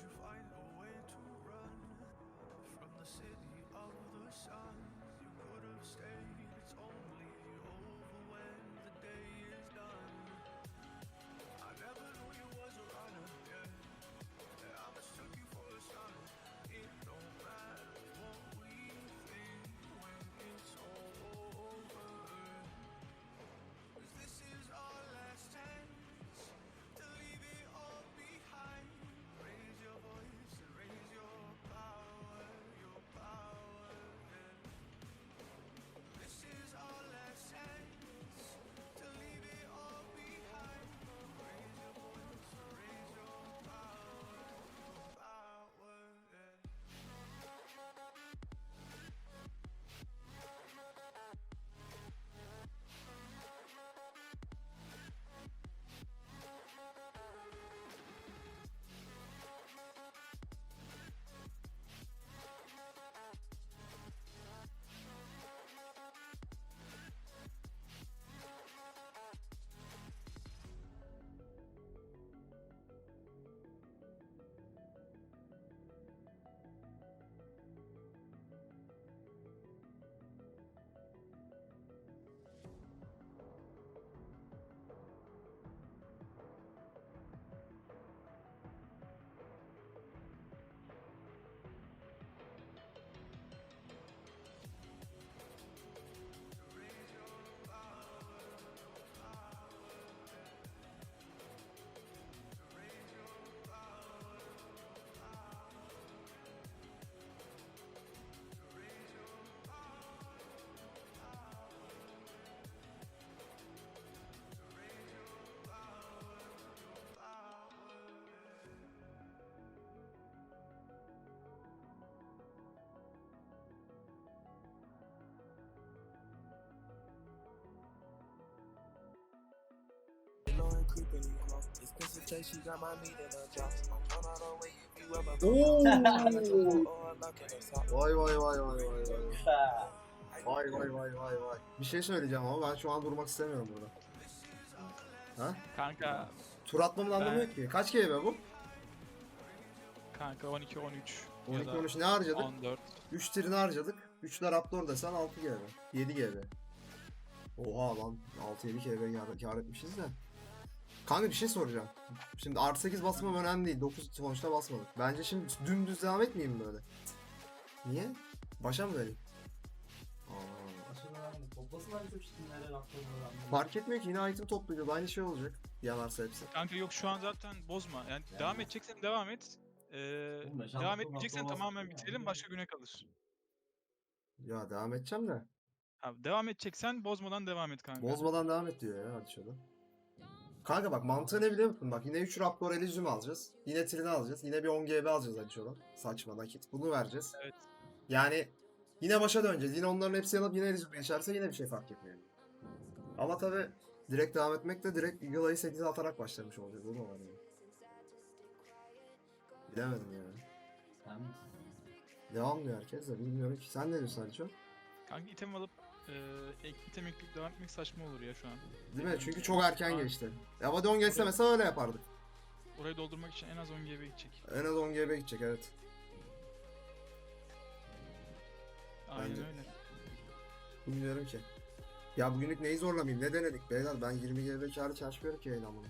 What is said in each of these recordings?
you find Oo. Vay vay vay vay vay vay. Vay vay vay vay vay. Bir şey söyleyeceğim ama ben şu an durmak istemiyorum burada. Ha? Kanka Tur atmamın anlamı Ben- yok ki. Kaç GB bu? kanka 12 13 ya 12 da 13 ne harcadık? 14. 3 tirini harcadık. 3 de Raptor desen 6 GB. 7 GB. Oha lan 6-7 GB kar, kar etmişiz de. Kanka bir şey soracağım. Şimdi artı 8 basmam önemli değil. 9 sonuçta basmadık. Bence şimdi dümdüz devam etmeyeyim böyle? Niye? Başa mı vereyim? Aa. Toplasın tüm çizimleri raporları Fark etmiyor ki yine item toplayacağız. Aynı şey olacak. Yanarsa hepsi. Kanka yok şu an zaten bozma. Yani, Yani- devam edeceksen devam et. Ee, Oğlum, devam etmeyeceksen tamamen bitirelim yani. başka güne kalır. Ya devam edeceğim de. Abi devam edeceksen bozmadan devam et kanka. Bozmadan devam et diyor ya hadi şöyle. Kanka bak mantığı ne biliyor musun? Bak yine 3 Raptor Elysium alacağız. Yine Trini alacağız. Yine bir 10 GB alacağız şöyle. Saçma nakit. Bunu vereceğiz. Evet. Yani yine başa döneceğiz. Yine onların hepsi yanıp yine Elysium geçerse yine bir şey fark etmiyor. Ama tabi direkt devam etmek de direkt Eagle'ayı 8'e atarak başlamış olacağız. O da var yani. Bilemedim ya. Sen misin? Devam diyor herkes de bilmiyorum ki. Sen ne diyorsun Aliço? Kanka item alıp e, ek item ekleyip devam etmek saçma olur ya şu an. Değil mi? Çünkü çok erken Aa. geçti. Ya Vadon geçse mesela öyle yapardık. Orayı doldurmak için en az 10 GB gidecek. En az 10 GB gidecek evet. Aynen Bence- öyle. Bilmiyorum ki. Ya bugünlük neyi zorlamayayım? Ne denedik beyler? Ben 20 GB karı çalışmıyorum ki yayın amına.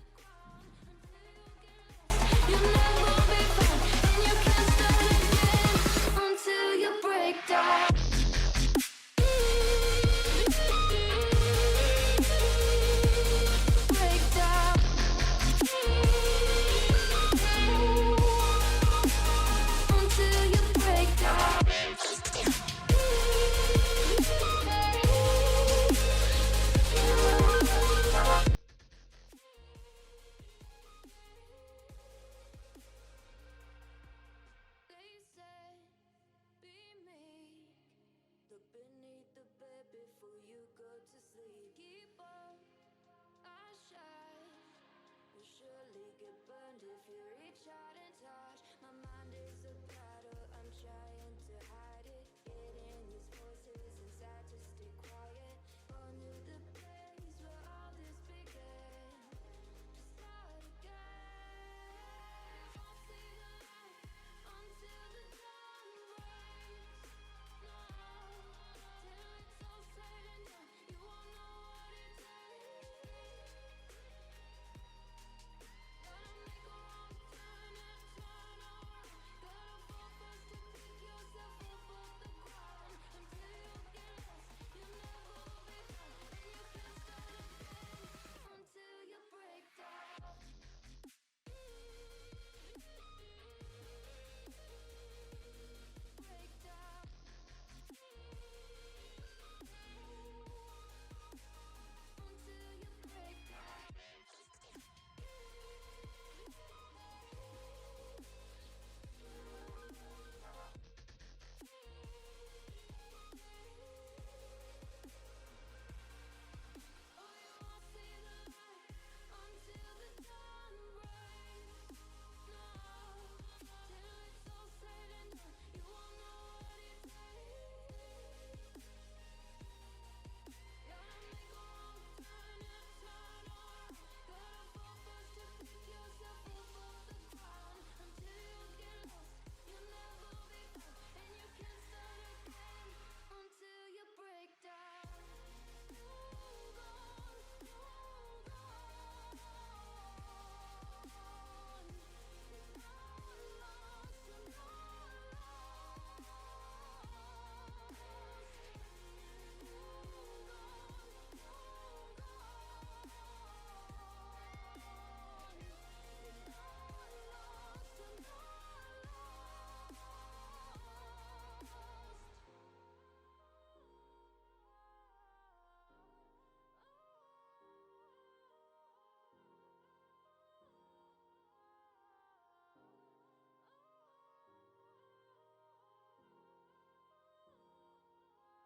Surely get burned if you're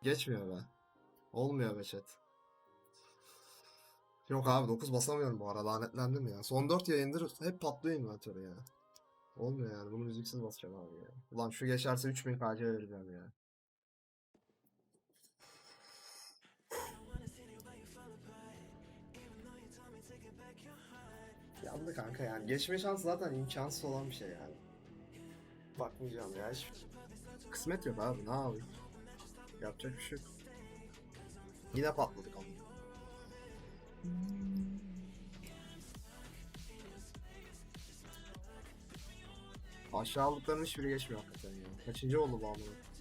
Geçmiyor be. Olmuyor be chat. Yok abi 9 basamıyorum bu ara lanetlendim ya. Son 4 yayındır hep patlıyor inventörü ya. Olmuyor yani bunu müziksiz basacağım abi ya. Ulan şu geçerse 3000 KC vereceğim ya. Yandı kanka yani. Geçme şansı zaten imkansız olan bir şey yani. Bakmayacağım ya hiç. Kısmet yok abi ne yapayım. Yapacak bir şey yok. Yine patladık ama. Aşağılıkların hiçbiri geçmiyor hakikaten ya. Kaçıncı oldu bu amına?